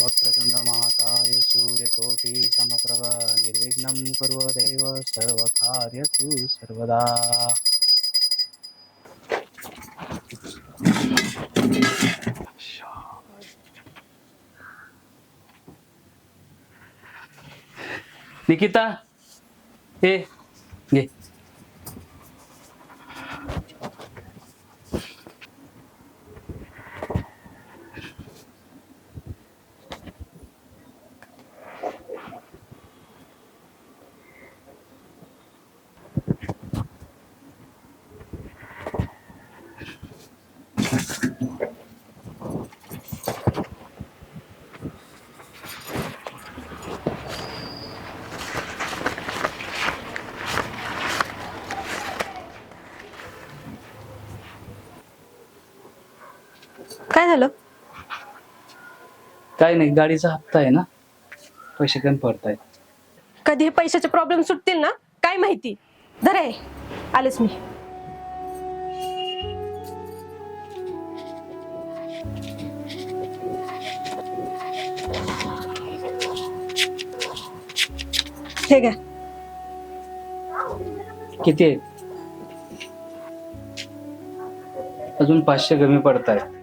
वक्रतुण्डमहाकाय सूर्यकोटिसमप्रभ निर्विघ्नं कुर्व देव सर्वकार्यसु सर्वदा निकिता ए घे काय झालं काय नाही गाडीचा हप्ता आहे ना. पैसे कमी पडतायत. कधी हे पैशाचे प्रॉब्लेम सुटतील ना काय माहिती? धरे आलेच मी. हे घ्या. किती आहेत अजून पाचशे कमी पडतायत.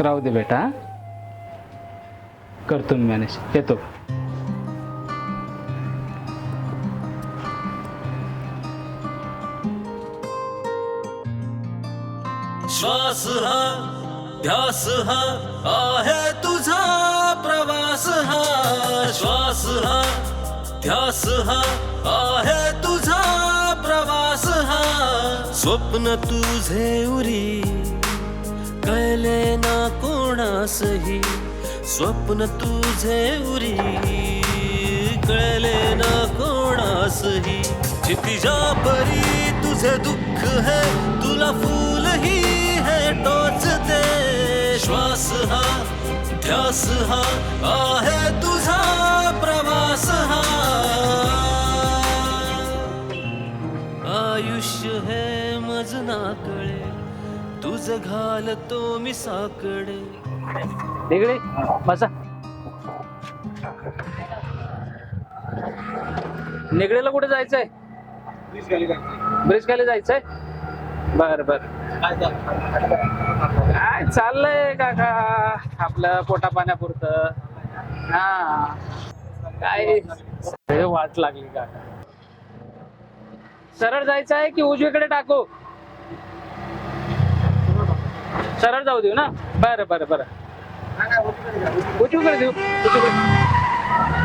राहू दे बेटा करतो मी मॅनेज येतो. श्वास हा ध्यास हा आहे तुझा प्रवास हा. श्वास हा ध्यास हा आहे तुझा प्रवास हा. स्वप्न तुझे उरी कळले ना कोणासही? स्वप्न तुझे उरी. कळले ना कोणासही? क्षितिजा परी तुझे दुःख है तुला फूल ही है टोचते श्वास हा ध्यास हा आहे तुझा प्रवास हा. आयुष्य है मजना कळे घालतो मी साकडे. निगडे बसा. निगडीला कुठे जायचंय? ब्रिज खाली जायचंय? बर बर. काय चाललंय काका? आपलं पोटा पाण्यापुरतं हा. काय? वाट लागली काका. सरळ जायचं आहे की उजवीकडे टाकू? सरळ जाऊ देऊ ना? बरं बरं बरं. उजवीकडे देऊ उजवीकडे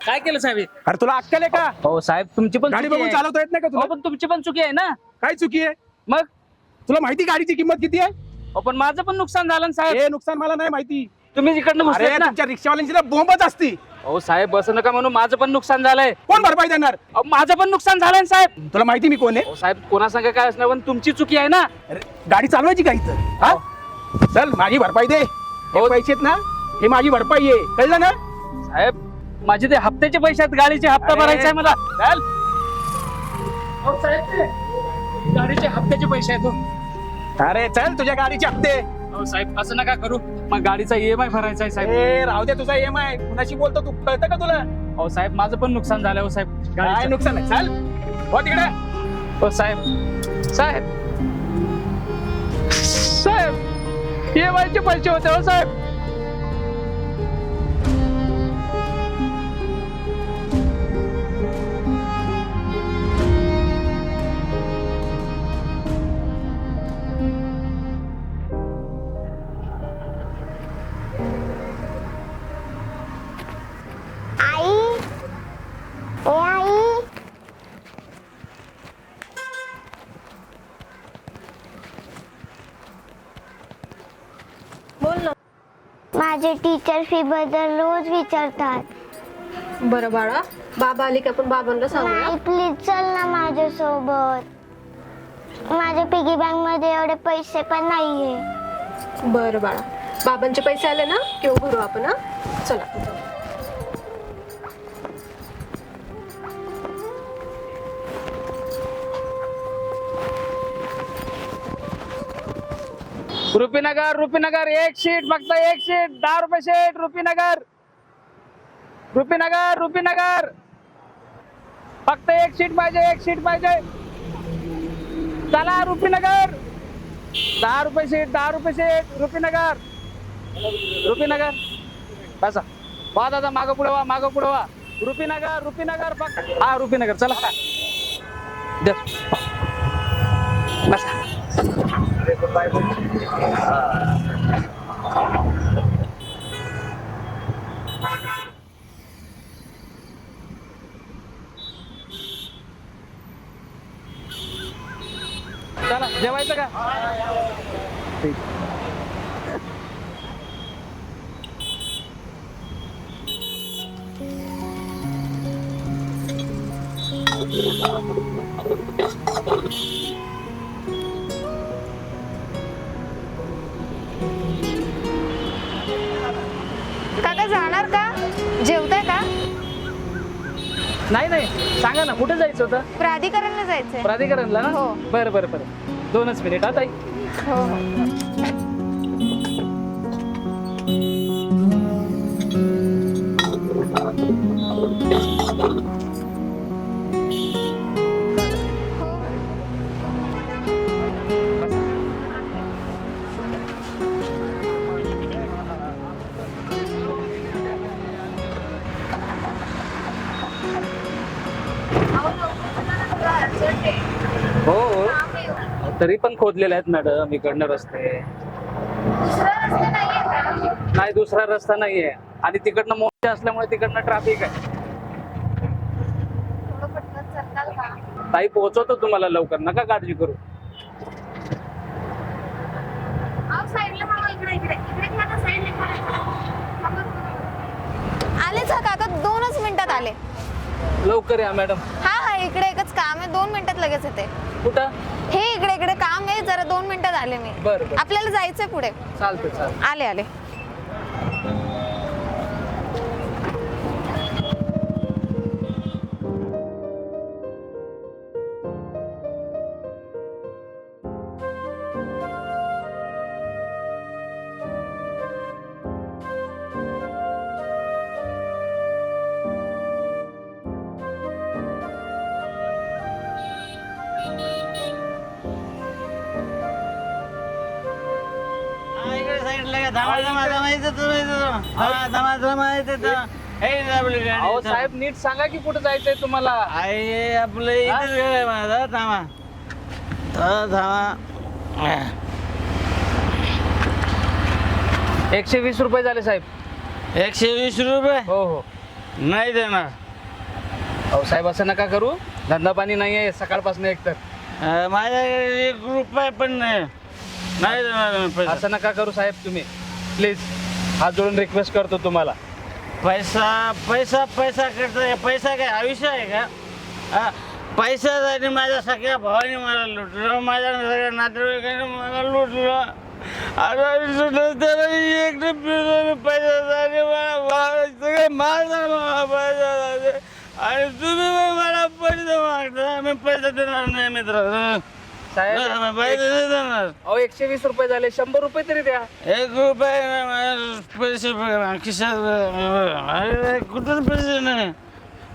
काय केलं साहेब हे? अरे तुला अक्कल आहे का? हो साहेब तुमची पण गाडी चुकी बघून आहे. चालवता येत नाही का हो तुला पण तुमची पण चुकी आहे ना? काय चुकी आहे? मग? तुला माहिती गाडीची किंमत किती आहे? हो पण माझं पण नुकसान झालं ना साहेब. हे नुकसान मला नाही माहिती. तुम्ही इकडनं अरे घुसलेत ना. तुमच्या रिक्षावाल्यांची ना बोंबच असती. हो साहेब बस नका म्हणून माझं पण नुकसान झालंय. कोण भरपाई देणार? अहो, माझं पण नुकसान झालंय ना साहेब. तुला माहिती मी कोण आहे? हो साहेब कोणासंग काय असणार? पण तुमची चुकी आहे ना. अरे, गाडी चालवायची का इथं? हा? चल माझी भरपाई दे. हे हो. पैसे आहेत ना हे माझी भरपाई आहे. कळलं ना? साहेब माझे ते हप्त्याचे पैसे आहेत गाडीचे हप्ता अरे. भरायचा आहे मला. चल. हो साहेब ते गाडीचे हप्त्याचे पैसे आहेत हो. अरे चल तुझ्या गाडीचे हप्ते. हो साहेब असं नका करू. मग गाडीचा ईएमआय भरायचा आहे साहेब. ए राहू दे तुझा एम आय कुणाशी बोलतो तू? कळतं का तुला? हो साहेब माझं पण नुकसान झालंय हो साहेब. काय गाडीचं. नुकसान आहे? चल. हो तिकडे. हो साहेब. साहेब. साहेब ईएमआयचे पैसे होते हो साहेब. ए आई बोल ना माझे टीचर फी बद्दल रोज विचारतात. बरं बाळा बाबा आले की आपण बाबांना सांगूया. नाही प्लीज चल ना माझ्यासोबत. माझ्या पिगी बँकमध्ये एवढे पैसे पण नाहीये. बरं बाळा. बाबांचे पैसे आले ना किंवा भरू आपण हा? चला. रुपीनगर रुपीनगर एक सीट फक्त एक सीट दहा रुपये सीट रुपीनगर. रुपीनगर रुपीनगर. फक्त एक सीट पाहिजे एक सीट पाहिजे. चला रुपीनगर. दहा रुपये सीट दहा रुपये सीट रुपीनगर. रुपीनगर. बसा. वा दादा मागं पुढे वा मागं पुढे वा. रुपीनगर रुपीनगर फक्त हा रुपीनगर. चला द्या. बसा चला जेवायचं का ठीक. काका नाही नाही. सांगा ना कुठे जायचं होतं? प्राधिकरणला जायचंय. प्राधिकरणला ना? हो. बरं बरं बरं. दोनच मिनिट आता हो हो. खोदलेले आहेत मॅडम इकडनं रस्ते. नाही दुसरा रस्ता नाहीये. आणि तिकडनं मोठे असल्यामुळे तिकडनं ट्रॅफिक आहे. ताई पोहोचवतो तुम्हाला लवकर. नका काळजी करू. आलेच हा काका दोनच मिनिटात आले. लवकर या मॅडम. हा हा इकडे एकच काम आहे. दोन मिनिटात लगेच येते. कुठं हे इकडे इकडे काम आहे जरा दोन मिनिटात आले मी. बरं बरं. आपल्याला जायचंय पुढे. चालतं चालतं आले आले. अहो साहेब नीट सांगा की कुठे जायचंय तुम्हाला? आहे आपलं इथेच आहे माझा. थांबा हा, थांबा एकशे वीस रुपये झाले साहेब. एकशे वीस रुपये? हो हो. नाही देणार. अहो साहेब असं नका करू. धंदा पाणी नाही आहे सकाळपासून एक तर. अं, माझ्याकडे एक रुपये पण नाही. नाही देणार मी पैसा. असं नका करू साहेब तुम्ही. प्लीज हात जोडून रिक्वेस्ट करतो तुम्हाला. पैसा पैसा पैसा करता पैसा काय आयुष्य आहे का? हा, पैशासाठी माझ्या सगळ्या भावाने मला लुटलं माझ्या सगळ्या नातेवाईकांनी मला लुटलं. आता सुटलं त्याला एकटे फिरलो पैशासाठी मला भाव- सगळे माझा मला पैशासाठी आणि तुम्ही पण मला पैसे मागता. मी पैसा देणार नाही मित्र साहेब अहो एकशे वीस रुपये झाले शंभर रुपये तरी द्या. एक रुपये नाही माझ्या पैसे बघा, खिशात बघा. अरे कुठं पैसे नाही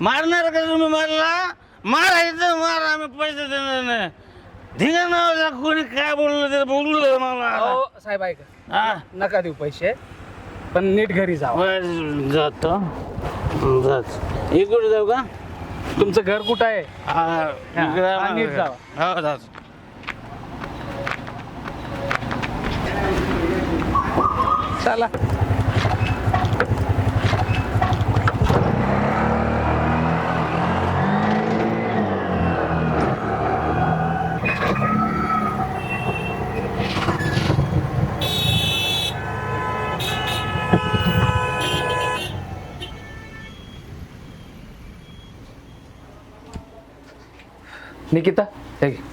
मारणार का तुम्ही मारला मारायचं मार आम्ही पैसे देणार नाही. धिंगा नावाला कोणी काय बोललं ते बोललं मला. अहो साहेब ऐका. हा. नका देऊ पैसे पण नीट घरी जावा. बरं, जातो. जात. इकडे जाऊ का? तुमचं घर कुठं आहे? हा, इकडे हा, नीट. हो जातो. चला. निकिता हे घे.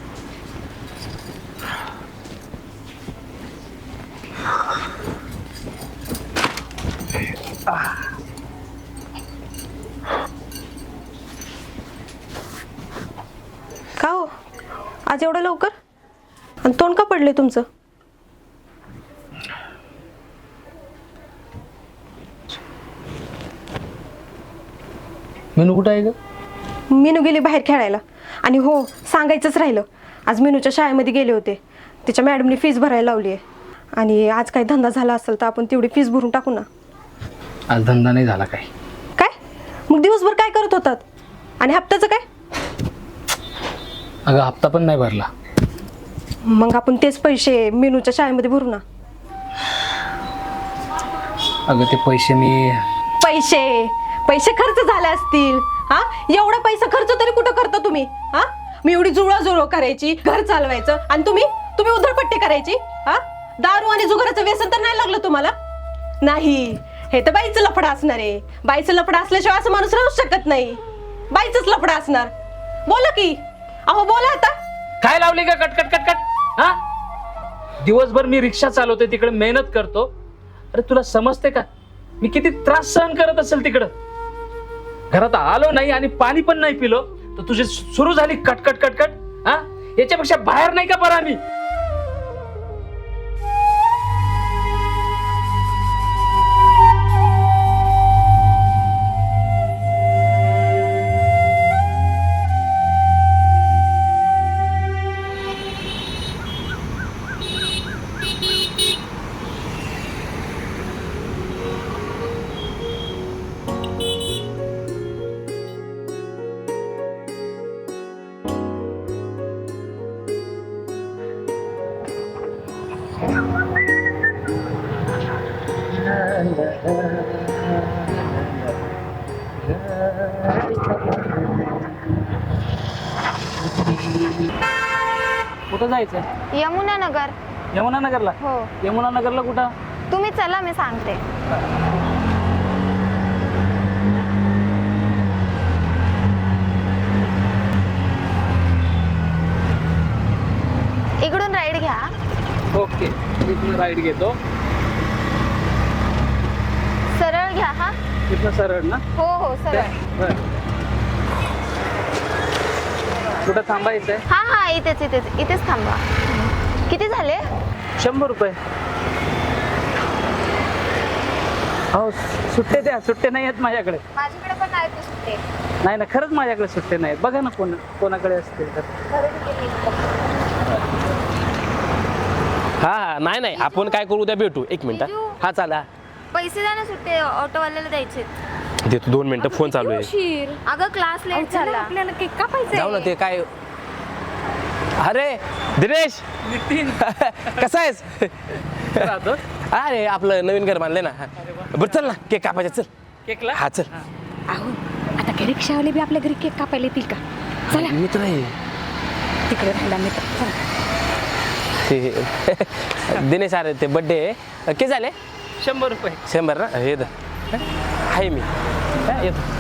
तुमचं? मेनू कुठं आहे ग? मीनू गेली बाहेर खेळायला. आणि हो सांगायचंच राहिलं. आज मीनूच्या शाळेमध्ये गेले होते. तिच्या मॅडमने फीस भरायला लावली आहे आणि आज काही धंदा झाला असेल तर आपण तेवढी फीस भरून टाकू ना. आज धंदा नाही झाला काय काय? मग दिवसभर काय करत होतात? आणि हप्त्याचं काय? अगं हप्ता पण नाही भरला. मग आपण तेच पैसे मीनूच्या शाळेमध्ये भरू ना. अगं ते पैसे मी पैसे. पैसे खर्च झाले असतील. हा? एवढा पैसा खर्च तरी कुठं करता तुम्ही? हा? मी एवढी जुळवाजुळव करायची घर चालवायचं आणि तुम्ही तुम्ही उधळपट्टी करायची हा? दारू आणि जुगाराचं व्यसन तर नाही लागलं तुम्हाला? नाही. हे तर बाईचं लफडा असणार आहे. बाईचं लफडा असल्याशिवाय असं माणूस राहू शकत नाही. बाईचंच लफडा असणार. बोला की. अहो बोला आता. काय लावली का कट कट कट कट. हा? दिवसभर मी रिक्षा चालवते तिकडे मेहनत करतो. अरे तुला समजते का? मी किती त्रास सहन करत असेल तिकडं. घरात आलो नाही आणि पाणी पण नाही पिलो तर तुझी सुरू झाली कटकट कटकट हा? याच्यापेक्षा बाहेर नाही का बरं आम्ही? कुठं जायचं यमुना नगर. यमुना नगरला? हो. यमुना नगरला कुठं? तुम्ही चला मी सांगते. इकडून राईड घ्या. ओके. इथनं राईड घेतो सरळ घ्या हा इथनं सरळ ना? हो हो सरळ बरं. कुठं थांबायचंय हा हा इथेच इथेच इथेच थांबा. किती झाले? शंभर रुपये. हो सुट्टे द्या सुट्टे नाही आहेत माझ्याकडे. माझ्याकडे पण आहेत ते सुट्टे. नाही ना खरंच माझ्याकडे सुट्टे नाहीत बघा ना कोण कोणाकडे असतील तर. हा हा नाही नाही आपण काय करू उद्या भेटू. एक मिनिट बिजू. हा चाला. पैसे द्या ना सुट्टे ऑटोवाल्याला द्यायचे. देतो दोन मिनिटं फोन चालू आहे. अगं क्लास लेट झाला. आपल्याला केक कापायचा जाऊ ना ते काय? अरे दिनेश! नितीन. कसा आहेस? राहतो. अरे आपलं नवीन घर बांधलंय ना. बरं चल ना केक कापायचा चल. केकला? हा चल. अहो आता काय रिक्षावाले बी आपल्या घरी केक कापायला येतील का? चला. मित्र आहे. तिकडे राहिला मित्र. चला. ते दिनेश अरे ते बड्डे के झाले? शंभर रुपये. शंभर ना? हे धर. आहे मी. हा, येतो.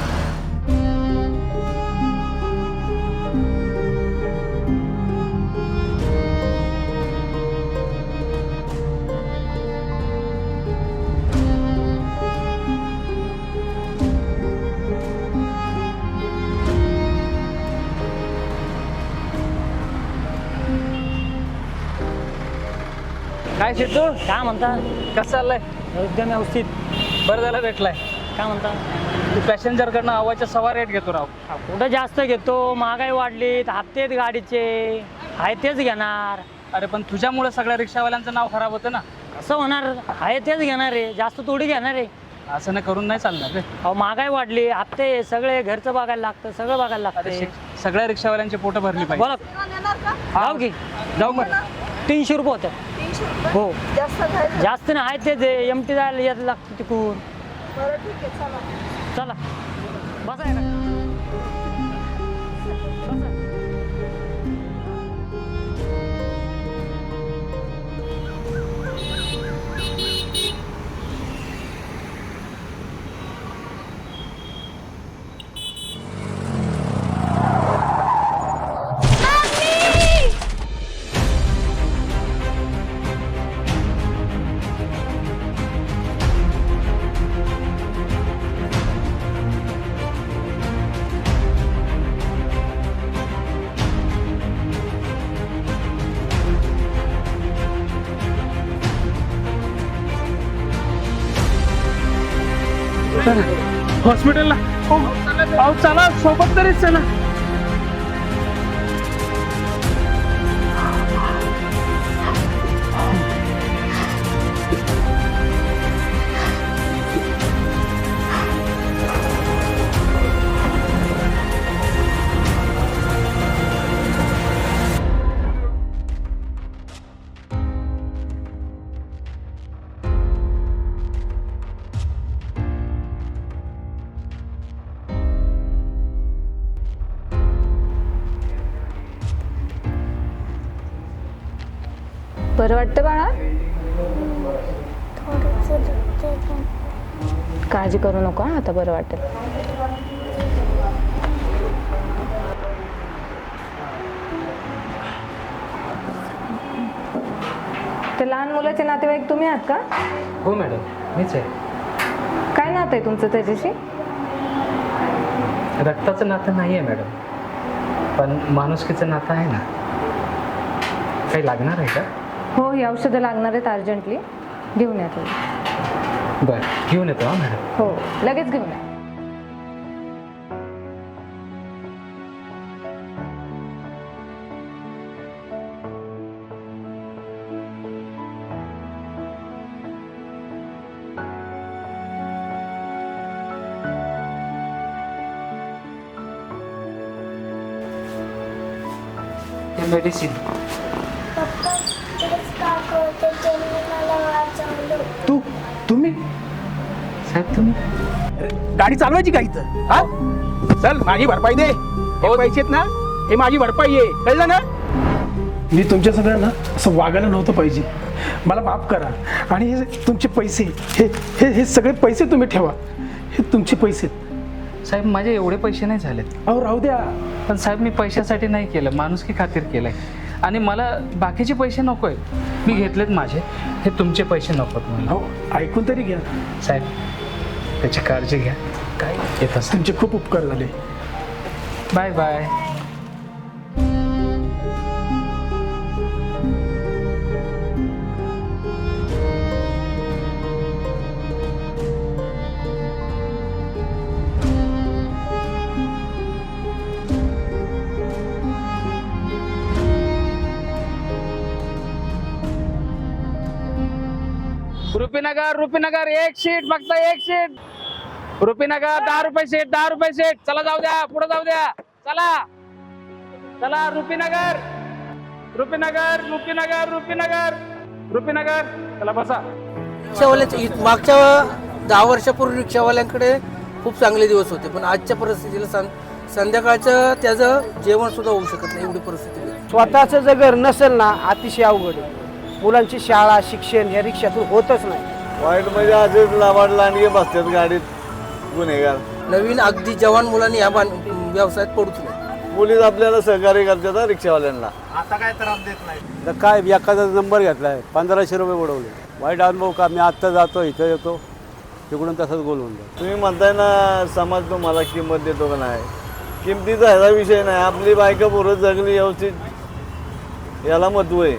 काय सिद्धू काय म्हणता? कसं चाललंय? एकदम व्यवस्थित बरं झालं भेटलाय. काय म्हणता? तू पॅसेंजर कडनं आवाच्या सवा रेट घेतो राव. कुठं जास्त घेतो? महागाई वाढली हप्ते आहेत गाडीचे. आहे तेच घेणार. अरे पण तुझ्यामुळे सगळ्या रिक्षावाल्यांचं नाव खराब होतं ना. कसं होणार? आहे तेच घेणार आहे. जास्त थोडी घेणार आहे. असं नाही करून नाही चालणार रे. अहो महागाई वाढली. हप्ते सगळे घरचं बघायला लागतं. सगळं बघायला अरे लागतं शिक- सगळ्या रिक्षावाल्यांची पोटं भरली पाहिजे. बोला जाऊ की. जाऊ मग. तीनशे रुपये होतं. हो. जास्त नाही आहे तेच एम टी जायला यायला लागतं तिकून चला. बसा आहे ना हॉस्पिटलला. हो, अहो चला सोबत तरीच चला. बरं वाटतं बाळा. काळजी करू नको हा, आता बरं वाटेल. ते लहान मुलाचे नातेवाईक तुम्ही आहात का? हो मॅडम. मीच आहे. काय नातं आहे तुमचं त्याच्याशी? रक्ताचं नातं नाही आहे मॅडम. पण माणुसकीचं नातं आहे ना. काही लागणार आहे का? हो ही औषधं लागणार आहेत अर्जंटली. घेऊन या तुम्ही. बरं घेऊन येतो हा मॅडम. हो लगेच घेऊन या. मेडिसिन साहेब तुम्ही? गाडी चालवायची का इथं? हा? चल माझी भरपाई दे. हे पैसे आहेत ना हे माझी भरपाई आहे. कळलं ना? मी तुमच्या सगळ्यांना असं वागायला नव्हतं पाहिजे. मला माफ करा. आणि हे तुमचे पैसे हे हे हे सगळे पैसे तुम्ही ठेवा. हे तुमचे पैसे. आहेत. साहेब माझे एवढे पैसे नाही झालेत. अहो राहू द्या. पण साहेब मी पैशासाठी नाही केलं. माणुसकी खातीर केलंय. आणि मला बाकीचे पैसे नको आहेत मी घेतलेत माझे. हे तुमचे पैसे नकोत मला अहो ऐकून तरी घ्या. साहेब त्याची काळजी घ्या. काय? येत असं तुमचे खूप उपकार झाले. Bye bye. रुपीनगर रुपीनगर एक सीट फक्त एक सीट. रुपीनगर दहा रुपये सीट दहा रुपये सीट. चला जाऊ द्या पुढे जाऊ द्या. चला. चला रुपीनगर. रुपीनगर रुपीनगर रुपीनगर. रुपीनगर. चला बसा. रिक्षावाल्याचे मागच्या दहा वर्षापूर्वी रिक्षावाल्यांकडे खूप चांगले दिवस होते पण आजच्या परिस्थितीला सं संध्याकाळचं त्याचं जेवण सुद्धा होऊ शकत नाही एवढी परिस्थिती. आहे. स्वतःचं जर घर नसेल ना अतिशय अवघड आहे. मुलांची शाळा शिक्षण या रिक्षातून होतच नाही. वाईट म्हणजे आजच लावाड लांडगे बसतात गाडीत गुन्हेगार. नवीन अगदी जवान मुलांनी या बां- व्यवसायात पडूच नाही पोलीस आपल्याला सहकार्य करतात हा रिक्षावाल्यांना. तर काय एखादा नंबर घेतलाय पंधराशे रुपये बुडवले. वाईट अनुभव का? मी आत्ता जातो इथं येतो. तिकडून तसंच बोलवून जातो. तुम्ही म्हणताय ना समाज तुम्हाला किंमत देतो का नाही? किमतीचा ह्याचा विषय नाही. आपली बायका पोरं जगली व्यवस्थित याला महत्त्व आहे